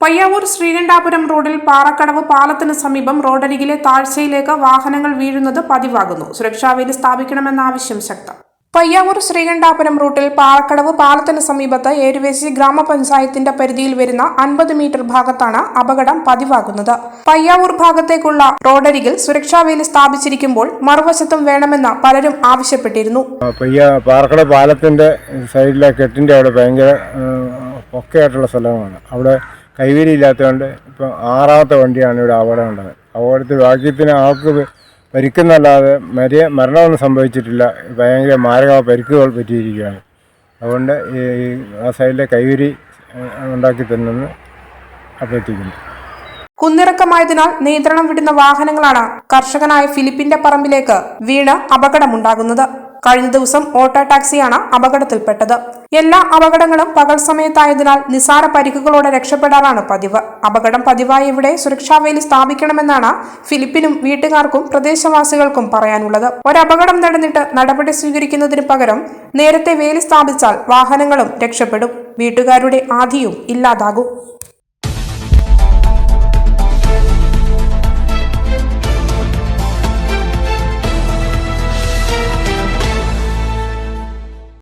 പയ്യാവൂർ ശ്രീകണ്ഠാപുരം റോഡിൽ പാറക്കടവ് പാലത്തിന് സമീപം റോഡരികിലെ താഴ്ചയിലേക്ക് വാഹനങ്ങൾ വീഴുന്നത് പതിവാകുന്നു. സുരക്ഷാവേലി സ്ഥാപിക്കണമെന്ന ആവശ്യം ശക്തം. പയ്യാവൂർ ശ്രീകണ്ഠാപുരം റൂട്ടിൽ പാറക്കടവ് പാലത്തിന് സമീപത്ത് ഏരുവേശി ഗ്രാമപഞ്ചായത്തിന്റെ പരിധിയിൽ വരുന്ന അൻപത് മീറ്റർ ഭാഗത്താണ് അപകടം പതിവാകുന്നത്. പയ്യാവൂർ ഭാഗത്തേക്കുള്ള റോഡരികിൽ സുരക്ഷാവേലി സ്ഥാപിച്ചിരിക്കുമ്പോൾ മറുവശത്തും വേണമെന്ന് പലരും ആവശ്യപ്പെട്ടിരുന്നു. പാറക്കട പാലത്തിന്റെ സൈഡിലെ കെട്ടിന്റെ അവിടെ ഭയങ്കര ആ, ആയിട്ടുള്ള സ്ഥലമാണ് അവിടെ കൈവരി ഇല്ലാത്തതുകൊണ്ട് ഇപ്പം ആറാമത്തെ വണ്ടിയാണ് ഇവിടെ അപകടം ഉണ്ടായത്. അപകടത്തിൽ ഭാഗ്യത്തിന് ആൾക്ക് പരിക്കുന്നല്ലാതെ മരിയ മരണമൊന്നും സംഭവിച്ചിട്ടില്ല. ഭയങ്കര മാരക പരിക്കുകൾ പറ്റിയിരിക്കുകയാണ്. അതുകൊണ്ട് ഈ ആ സൈഡിലെ കൈവരി ഉണ്ടാക്കി തന്നെന്ന് അഭ്യർത്ഥിക്കുന്നു. കുന്നിറക്കമായതിനാൽ നിയന്ത്രണം വിടുന്ന വാഹനങ്ങളാണ് കർഷകനായ ഫിലിപ്പിന്റെ പറമ്പിലേക്ക് വീണ് അപകടമുണ്ടാകുന്നത്. കഴിഞ്ഞ ദിവസം ഓട്ടോ ടാക്സിയാണ് അപകടത്തിൽപ്പെട്ടത്. എല്ലാ അപകടങ്ങളും പകൽ സമയത്തായതിനാൽ നിസാര പരിക്കുകളോടെ രക്ഷപ്പെടാറാണ് പതിവ്. അപകടം പതിവായി ഇവിടെ സുരക്ഷാവേലി സ്ഥാപിക്കണമെന്നാണ് ഫിലിപ്പിനും വീട്ടുകാർക്കും പ്രദേശവാസികൾക്കും പറയാനുള്ളത്. ഒരപകടം നടന്നിട്ട് നടപടി സ്വീകരിക്കുന്നതിന് പകരം നേരത്തെ വേലി സ്ഥാപിച്ചാൽ വാഹനങ്ങളും രക്ഷപ്പെടും. വീട്ടുകാരുടെ ആധിയും ഇല്ലാതാകും.